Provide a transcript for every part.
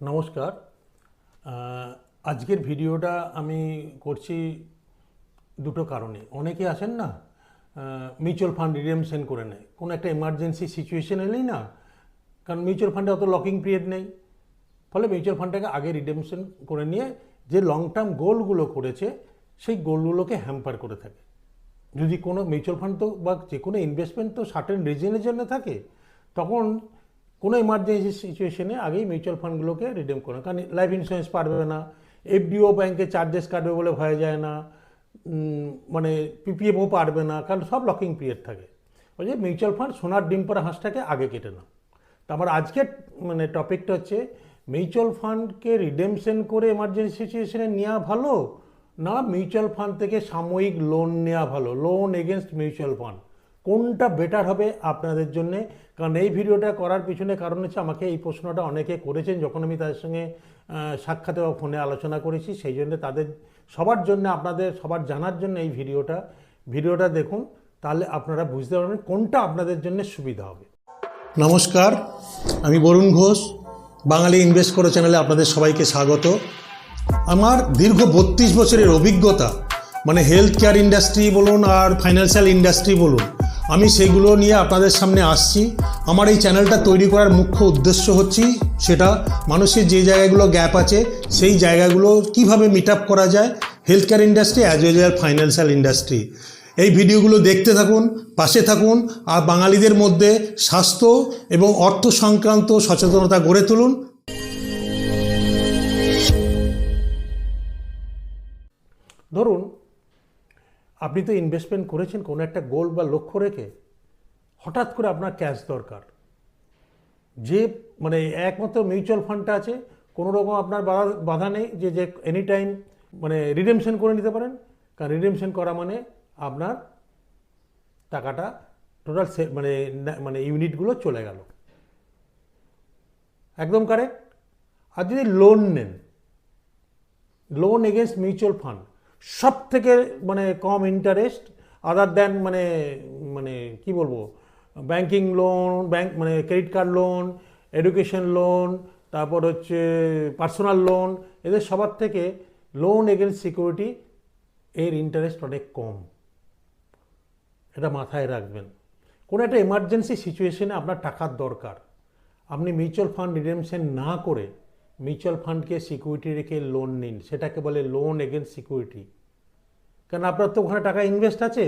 নমস্কার। আজকের ভিডিওটা আমি করছি দুটো কারণে। অনেকে আসেন না মিউচুয়াল ফান্ড রিডেমশন করে নেয়। কোনো একটা এমার্জেন্সি সিচুয়েশন এলেই না, কারণ মিউচুয়াল ফান্ডে অত লকিং পিরিয়ড নেই। ফলে মিউচুয়াল ফান্ডটাকে আগে রিডেমশন করে নিয়ে যে লং টার্ম গোলগুলো করেছে, সেই গোলগুলোকে হ্যাম্পার করে থাকে। যদি কোনো মিউচুয়াল ফান্ড তো বা যে কোনো ইনভেস্টমেন্ট তো সার্টেন রিজনের জন্য থাকে, তখন কোনো এমার্জেন্সি সিচুয়েশনে আগেই মিউচুয়াল ফান্ডগুলোকে রিডিম করে কারণ লাইফ ইন্স্যুরেন্স পারবে না এফডিও ব্যাংকে চার্জেস কাটবে বলে ভয় যায় না মানে পিপিএফও পারবে না, কারণ সব লকিং পিরিয়ড থাকে। ওই যে মিউচুয়াল ফান্ড সোনার ডিম পরা হাঁসটাকে আগে কেটে না তো আমার আজকের মানে টপিকটা হচ্ছে মিউচুয়াল ফান্ডকে রিডেমশন করে এমার্জেন্সি সিচুয়েশনে নেওয়া ভালো, না মিউচুয়াল ফান্ড থেকে সাময়িক লোন নেওয়া ভালো? লোন এগেনস্ট মিউচুয়াল ফান্ড কোনটা বেটার হবে আপনাদের জন্য? কারণ এই ভিডিওটা করার পিছনে কারণ হচ্ছে আমাকে এই প্রশ্নটা অনেকে করেছেন যখন আমি তাদের সঙ্গে সাক্ষাতে বা ফোনে আলোচনা করেছি। সেই জন্য তাদের সবার জন্য, আপনাদের সবার জানার জন্য এই ভিডিওটা ভিডিওটা দেখুন। তাহলে আপনারা বুঝতে পারবেন কোনটা আপনাদের জন্য সুবিধা হবে। নমস্কার, আমি বরুণ ঘোষ, বাঙালি ইনভেস্ট করো চ্যানেলে আপনাদের সবাইকে স্বাগত। আমার দীর্ঘ বত্রিশ বছরের অভিজ্ঞতা মানে হেলথ কেয়ার ইন্ডাস্ট্রি বলুন আর ফাইন্যান্সিয়াল ইন্ডাস্ট্রি বলুন, আমি সেগুলো নিয়ে আপনাদের সামনে আসছি। আমার এই চ্যানেলটা তৈরি করার মুখ্য উদ্দেশ্য হচ্ছে সেটা মানুষের যে জায়গাগুলো গ্যাপ আছে, সেই জায়গাগুলো কীভাবে মিট আপ করা যায় health care industry as well as financial industry এই ভিডিওগুলো দেখতে থাকুন, পাশে থাকুন, আর বাঙালিদের মধ্যে স্বাস্থ্য এবং অর্থ সংক্রান্ত সচেতনতা গড়ে তুলুন। ধরুন আপনি তো ইনভেস্টমেন্ট করেছেন কোনো একটা গোল বা লক্ষ্য রেখে, হঠাৎ করে আপনার ক্যাশ দরকার। যে মানে একমাত্র মিউচুয়াল ফান্ডটা আছে, কোনো রকম আপনার বাধা বাধা নেই যে যে এনি টাইম মানে রিডেমশন করে নিতে পারেন। কারণ রিডেমশন করা মানে আপনার টাকাটা টোটাল মানে মানে ইউনিটগুলো চলে গেল। একদম কারেক্ট আর যদি লোন নেন লোন এগেনস্ট মিউচুয়াল ফান্ড সব থেকে মানে কম ইন্টারেস্ট আদার দেন মানে মানে কি বলব? ব্যাংকিং লোন ব্যাংক মানে credit card loan education loan তারপর হচ্ছে পার্সোনাল লোন এদের সবার থেকে লোন এগেনস্ট সিকিউরিটি এর ইন্টারেস্ট অনেক কম। এটা মাথায় রাখবেন। কোনো একটা এমার্জেন্সি সিচুয়েশনে আপনার টাকার দরকার। আপনি মিউচুয়াল ফান্ড রিডেমশন না করে মিউচুয়াল ফান্ডকে সিকিউরিটি রেখে লোন নিন। সেটাকে বলে লোন এগেনস্ট সিকিউরিটি। কারণ আপনার তো ওখানে টাকা ইনভেস্ট আছে,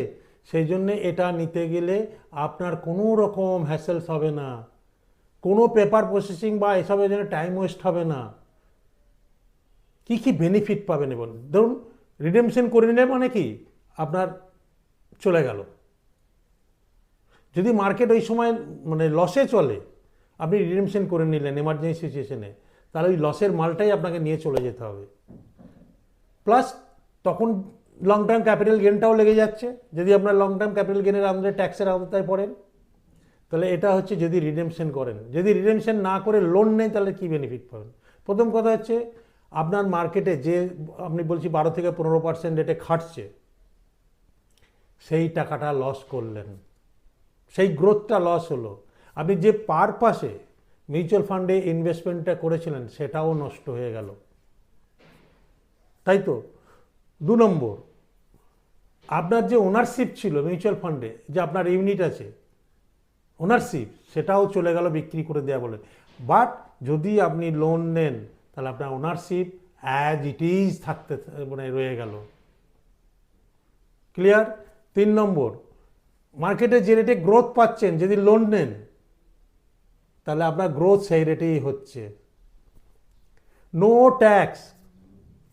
সেই জন্যে এটা নিতে গেলে আপনার কোনো রকম হ্যাসেলস হবে না। কোনো পেপার প্রসেসিং বা এসবের জন্য টাইম ওয়েস্ট হবে না। কি কি বেনিফিট পাবেন এবং ধরুন রিডেমশন করে নিলে মানে কি? আপনার চলে গেল। যদি মার্কেট ওই সময় মানে লসে চলে, আপনি রিডেমশন করে নিলেন এমার্জেন্সি সিচুয়েশনে তাহলে ওই লসের মালটাই আপনাকে নিয়ে চলে যেতে হবে। প্লাস তখন লং টার্ম ক্যাপিটাল গেনটাও লেগে যাচ্ছে। যদি আপনার লং টার্ম ক্যাপিটাল গেনের আমাদের ট্যাক্সের আওতায় পড়েন, তাহলে এটা হচ্ছে যদি রিডেমশন করেন। যদি রিডেমশন না করে লোন নেই তাহলে কী বেনিফিট পাবেন? প্রথম কথা হচ্ছে, আপনার মার্কেটে যে, আপনি বলছি বারো থেকে পনেরো পার্সেন্ট রেটে খাটছে, সেই টাকাটা লস করলেন। সেই গ্রোথটা লস হলো। আপনি যে পারপাসে মিউচুয়াল ফান্ডে ইনভেস্টমেন্টটা করেছিলেন, সেটাও নষ্ট হয়ে গেল। তাই তো? দু নম্বর, আপনার যে ওনারশিপ ছিল মিউচুয়াল ফান্ডে, যে আপনার ইউনিট আছে ওনারশিপ সেটাও চলে গেল বিক্রি করে দেওয়া বলে। বাট যদি আপনি লোন নেন, তাহলে আপনার ওনারশিপ অ্যাজ ইট ইজ থাকতে মানে রয়ে গেল। ক্লিয়ার তিন নম্বর মার্কেটে যে রেটে গ্রোথ পাচ্ছেন, যদি লোন নেন তাহলে আপনার গ্রোথ সেই রেটেই হচ্ছে। নো ট্যাক্স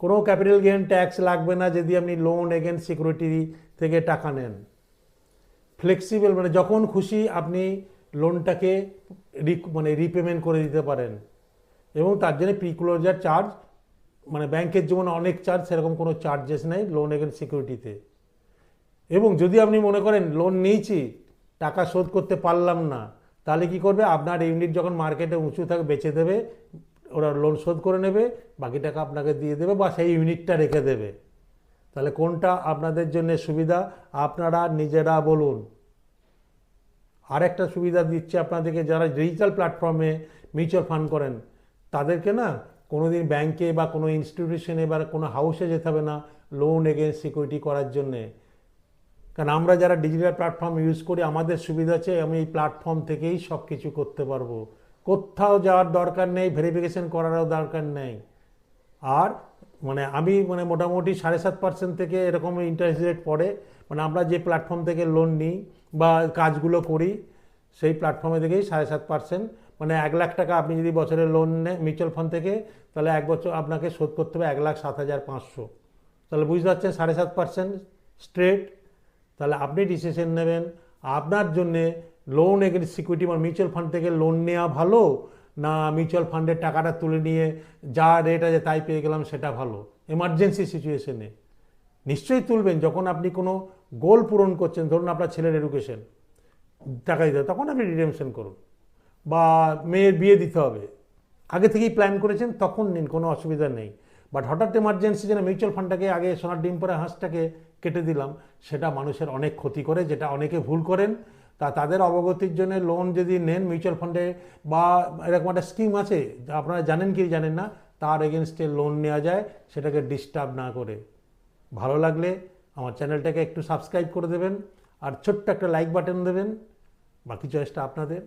কোনো ক্যাপিটাল গেন ট্যাক্স লাগবে না যদি আপনি লোন এগেন্স্ট সিকিউরিটি থেকে টাকা নেন। ফ্লেক্সিবল মানে যখন খুশি আপনি লোনটাকে মানে রিপেমেন্ট করে দিতে পারেন। এবং তার জন্য প্রিক্লোজার চার্জ মানে ব্যাংকের জীবনে অনেক চার্জ সেরকম কোনো চার্জেস নেই লোন এগেন্স্ট সিকিউরিটিতে এবং যদি আপনি মনে করেন লোন নিয়েছি, টাকা শোধ করতে পারলাম না তাহলে কি করবে? আপনার ইউনিট যখন মার্কেটে উঁচু থাকে, বেচে দেবে, ওরা লোন শোধ করে নেবে, বাকি টাকা আপনাকে দিয়ে দেবে বা সেই ইউনিটটা রেখে দেবে। তাহলে কোনটা আপনাদের জন্য সুবিধা? আপনারা নিজেরা বলুন। আরেকটা সুবিধা দিচ্ছে আপনাদেরকে, যারা ডিজিটাল প্ল্যাটফর্মে মিউচুয়াল ফান্ড করেন, তাদেরকে না কোনো দিন ব্যাংকে বা কোনো ইনস্টিটিউশনে বা কোনো হাউসে যেতে হবে না লোন এগেনস্ট সিকিউরিটি করার জন্যে। কারণ আমরা যারা ডিজিটাল প্ল্যাটফর্ম ইউজ করি, আমাদের সুবিধা আছে আমি এই প্ল্যাটফর্ম থেকেই সব কিছু করতে পারব। কোথাও যাওয়ার দরকার নেই ভেরিফিকেশন করারও দরকার নেই। আর মানে আমি মানে মোটামুটি সাড়ে সাত পার্সেন্ট থেকে এরকম ইন্টারেস্ট রেট পড়ে মানে আমরা যে প্ল্যাটফর্ম থেকে লোন নিই বা কাজগুলো করি, সেই প্ল্যাটফর্মে থেকেই সাড়ে সাত পার্সেন্ট মানে এক লাখ টাকা আপনি যদি বছরে লোন নেন মিউচুয়াল ফান্ড থেকে, তাহলে এক বছর আপনাকে শোধ করতে হবে এক লাখ সাত হাজার পাঁচশো। তাহলে বুঝতে পারছেন সাড়ে সাত পার্সেন্ট স্ট্রেট তাহলে আপনি ডিসিশন নেবেন। আপনার জন্যে লোন এগেন্স্ট সিকিউরিটি বা মিউচুয়াল ফান্ড থেকে লোন নেওয়া ভালো না মিউচুয়াল ফান্ডের টাকাটা তুলে নিয়ে যা রেট আছে তাই পেয়ে গেলাম সেটা ভালো। এমার্জেন্সি সিচুয়েশনে নিশ্চয়ই তুলবেন, যখন আপনি কোনো গোল পূরণ করছেন, ধরুন আপনার ছেলের এডুকেশন টাকা দিতে তখন আপনি রিডেমশন করুন। বা মেয়ের বিয়ে দিতে হবে। আগে থেকেই প্ল্যান করেছেন, তখন নিন, কোনো অসুবিধা নেই। বাট হঠাৎ এমার্জেন্সি যেন মিউচুয়াল ফান্ডটাকে আগে সোনার ডিম পরে হাঁসটাকে কেটে দিলাম, সেটা মানুষের অনেক ক্ষতি করে, যেটা অনেকে ভুল করেন। তা তাদের অবগতির জন্য লোন যদি নেন মিউচুয়াল ফান্ডে বা এরকম একটা স্কিম আছে আপনারা জানেন কি জানেন না, তার এগেনস্টে লোন নেওয়া যায়, সেটাকে ডিস্টার্ব না করে। ভালো লাগলে আমার চ্যানেলটাকে একটু সাবস্ক্রাইব করে দেবেন, আর ছোট্ট একটা লাইক বাটন দেবেন। বাকি চয়েসটা আপনাদের।